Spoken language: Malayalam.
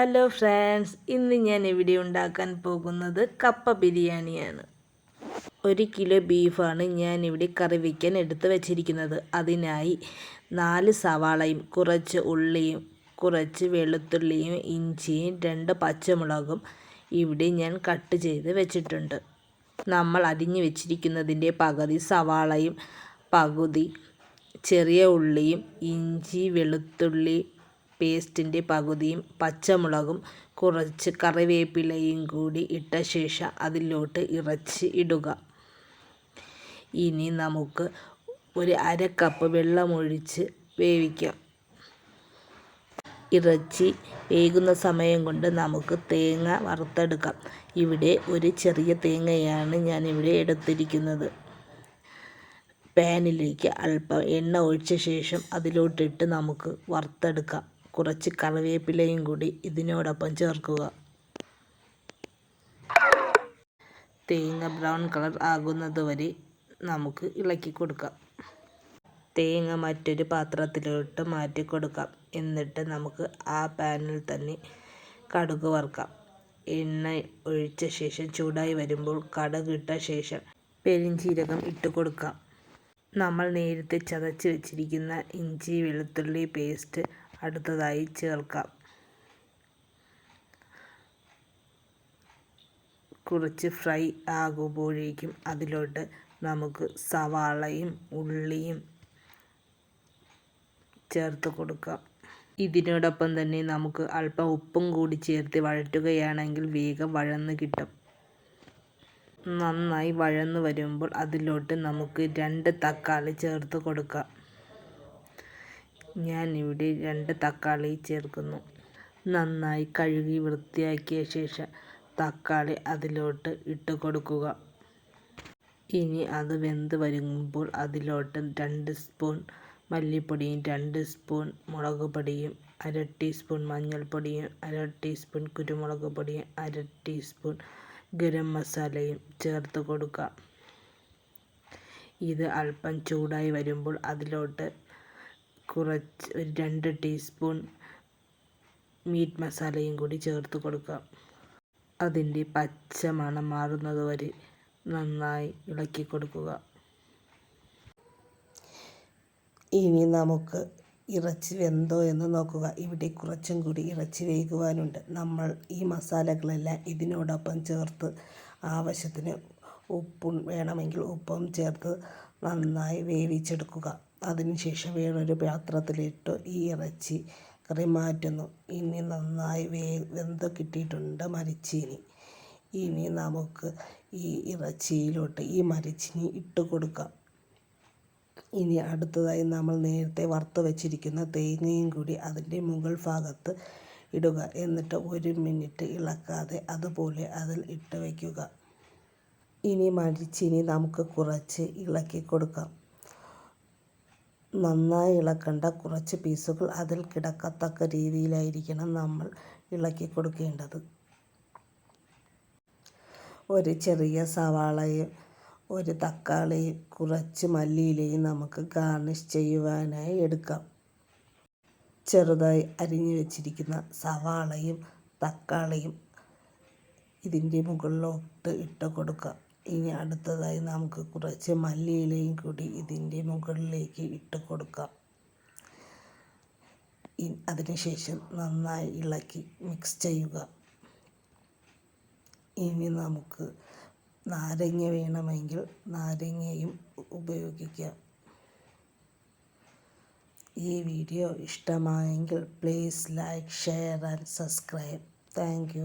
ഹലോ ഫ്രണ്ട്സ് ഇന്ന് ഞാൻ ഇവിടെ ഉണ്ടാക്കാൻ പോകുന്നത് കപ്പ ബിരിയാണിയാണ്. ഒരു കിലോ ബീഫാണ് ഞാൻ ഇവിടെ കറി വയ്ക്കാൻ എടുത്ത് വെച്ചിരിക്കുന്നത്. അതിനായി നാല് സവാളയും കുറച്ച് ഉള്ളിയും കുറച്ച് വെളുത്തുള്ളിയും ഇഞ്ചിയും രണ്ട് പച്ചമുളകും ഇവിടെ ഞാൻ കട്ട് ചെയ്ത് വെച്ചിട്ടുണ്ട്. നമ്മൾ അരിഞ്ഞു വെച്ചിരിക്കുന്നതിന്റെ പകുതി സവാളയും പകുതി ചെറിയ ഉള്ളിയും ഇഞ്ചി വെളുത്തുള്ളി പേസ്റ്റിന്റെ പകുതിയും പച്ചമുളകും കുറച്ച് കറിവേപ്പിലയും കൂടി ഇട്ട ശേഷം അതിലോട്ട് ഇറച്ചി ഇടുക. ഇനി നമുക്ക് ഒരു അര കപ്പ് വെള്ളമൊഴിച്ച് വേവിക്കാം. ഇറച്ചി വേകുന്ന സമയം കൊണ്ട് നമുക്ക് തേങ്ങ വറുത്തെടുക്കാം. ഇവിടെ ഒരു ചെറിയ തേങ്ങയാണ് ഞാനിവിടെ എടുത്തിരിക്കുന്നത്. പാനിലേക്ക് അല്പം എണ്ണ ഒഴിച്ച ശേഷം അതിലോട്ടിട്ട് നമുക്ക് വറുത്തെടുക്കാം. കുറച്ച് കറിവേപ്പിലയും കൂടി ഇതിനോടൊപ്പം ചേർക്കുക. തേങ്ങ ബ്രൗൺ കളർ ആകുന്നത് വരെ നമുക്ക് ഇളക്കി കൊടുക്കാം. തേങ്ങ മറ്റൊരു പാത്രത്തിലോട്ട് മാറ്റി കൊടുക്കാം. എന്നിട്ട് നമുക്ക് ആ പാനിൽ തന്നെ കടുക് വറുക്കാം. എണ്ണ ഒഴിച്ച ശേഷം ചൂടായി വരുമ്പോൾ കടുക് ഇട്ട ശേഷം പെരിഞ്ചീരകം ഇട്ട് കൊടുക്കാം. നമ്മൾ നേരത്തെ ചതച്ച് വെച്ചിരിക്കുന്ന ഇഞ്ചി വെളുത്തുള്ളി പേസ്റ്റ് അടുത്തതായി ചേർക്കാം. കുറച്ച് ഫ്രൈ ആകുമ്പോഴേക്കും അതിലോട്ട് നമുക്ക് സവാളയും ഉള്ളിയും ചേർത്ത് കൊടുക്കാം. ഇതിനോടൊപ്പം തന്നെ നമുക്ക് അല്പം ഉപ്പും കൂടി ചേർത്ത് വഴറ്റുകയാണെങ്കിൽ വേഗം വഴന്ന് കിട്ടും. നന്നായി വഴന്ന് വരുമ്പോൾ അതിലോട്ട് നമുക്ക് രണ്ട് തക്കാളി ചേർത്ത് കൊടുക്കാം. ഞാൻ ഇവിടെ രണ്ട് തക്കാളി ചേർക്കുന്നു. നന്നായി കഴുകി വൃത്തിയാക്കിയ ശേഷം തക്കാളി അതിലോട്ട് ഇട്ട് കൊടുക്കുക. ഇനി അത് വെന്ത് വരുമ്പോൾ അതിലോട്ട് രണ്ട് സ്പൂൺ മല്ലിപ്പൊടിയും രണ്ട് സ്പൂൺ മുളക് പൊടിയും അര ടീസ്പൂൺ മഞ്ഞൾപ്പൊടിയും അര ടീസ്പൂൺ കുരുമുളക് പൊടിയും അര ടീസ്പൂൺ ഗരം മസാലയും ചേർത്ത് കൊടുക്കുക. ഇത് അല്പം ചൂടായി വരുമ്പോൾ അതിലോട്ട് കുറച്ച് ഒരു രണ്ട് ടീസ്പൂൺ മീറ്റ് മസാലയും കൂടി ചേർത്ത് കൊടുക്കാം. അതിന്റെ പച്ച മണം മാറുന്നത് വരെ നന്നായി ഇളക്കി കൊടുക്കുക. ഇനി നമുക്ക് ഇറച്ചി വെന്തോ എന്ന് നോക്കുക. ഇവിടെ കുറച്ചും കൂടി ഇറച്ചി വേകുവാനുണ്ട്. നമ്മൾ ഈ മസാലകളെല്ലാം ഇതിനോടൊപ്പം ചേർത്ത് ആവശ്യത്തിന് ഉപ്പും വേണമെങ്കിൽ ഉപ്പും ചേർത്ത് നന്നായി വേവിച്ചെടുക്കുക. അതിനുശേഷം വേറൊരു പാത്രത്തിലിട്ട് ഈ ഇറച്ചി കറി മാറ്റുന്നു. ഇനി നന്നായി വെന്ത് കിട്ടിയിട്ടുണ്ട് മരിച്ചീനി. ഇനി നമുക്ക് ഈ ഇറച്ചിയിലോട്ട് ഈ മരിച്ചിനി ഇട്ട് കൊടുക്കാം. ഇനി അടുത്തതായി നമ്മൾ നേരത്തെ വറുത്ത് വെച്ചിരിക്കുന്ന തേങ്ങയും കൂടി അതിന്റെ മുകൾ ഭാഗത്ത് ഇടുക. എന്നിട്ട് ഒരു മിനിറ്റ് ഇളക്കാതെ അതുപോലെ അതിൽ ഇട്ട് വയ്ക്കുക. ഇനി മരിച്ചിനി നമുക്ക് കുറച്ച് ഇളക്കി കൊടുക്കാം. നന്നായി ഇളക്കേണ്ട കുറച്ച് പീസുകൾ അതിൽ കിടക്കത്തക്ക രീതിയിലായിരിക്കണം നമ്മൾ ഇളക്കി കൊടുക്കേണ്ടത്. ഒരു ചെറിയ സവാളയും ഒരു തക്കാളിയും കുറച്ച് മല്ലിയിലയും നമുക്ക് ഗാർണിഷ് ചെയ്യുവാനായി എടുക്കാം. ചെറുതായി അരിഞ്ഞു വെച്ചിരിക്കുന്ന സവാളയും തക്കാളിയും ഇതിന്റെ മുകളിലോട്ട് ഇട്ട് കൊടുക്കാം. ഇനി അടുത്തതായി നമുക്ക് കുറച്ച് മല്ലിയിലയും കൂടി ഇതിന്റെ മുകളിലേക്ക് ഇട്ട് കൊടുക്കാം. അതിനുശേഷം നന്നായി ഇളക്കി മിക്സ് ചെയ്യുക. ഇനി നമുക്ക് നാരങ്ങ വേണമെങ്കിൽ നാരങ്ങയും ഉപയോഗിക്കാം. ഈ വീഡിയോ ഇഷ്ടമായെങ്കിൽ please like share and subscribe thank